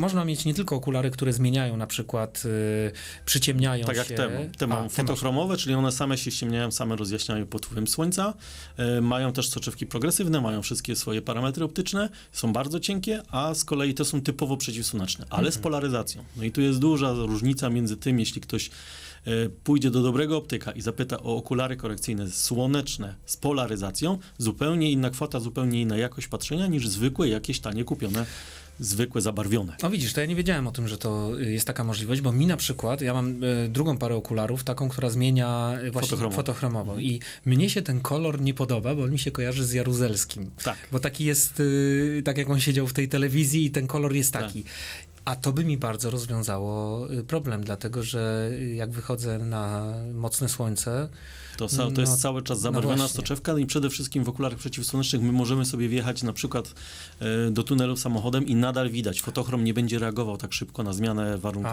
Można mieć nie tylko okulary, które zmieniają na przykład, y, przyciemniają Tak jak się. te, te A, mam fotochromowe, czyli one same się ściemniają, same rozjaśniają pod wpływem słońca. E, mają też soczewki progresywne, mają wszystkie swoje parametry optyczne, są bardzo cienkie, a z kolei te są typowo przeciwsłoneczne, ale z polaryzacją. No i tu jest duża różnica między tym, jeśli ktoś e, pójdzie do dobrego optyka i zapyta o okulary korekcyjne słoneczne z polaryzacją, zupełnie inna kwota, zupełnie inna jakość patrzenia niż zwykłe, jakieś tanie kupione, zwykłe zabarwione. No widzisz, to ja nie wiedziałem o tym, że to y, jest taka możliwość, bo mi na przykład, ja mam y, drugą parę okularów, taką, która zmienia y, właśnie Fotochromowo. fotochromowo i mnie się ten kolor nie podoba, bo on mi się kojarzy z Jaruzelskim. Tak. Bo taki jest, tak jak on siedział w tej telewizji i ten kolor jest Tak. A to by mi bardzo rozwiązało y, problem, dlatego że y, jak wychodzę na mocne słońce, To, to jest No, cały czas no zabarwiona właśnie. soczewka i przede wszystkim w okularach przeciwsłonecznych my możemy sobie wjechać na przykład e, do tunelu samochodem i nadal widać. Fotochrom nie będzie reagował tak szybko na zmianę warunków.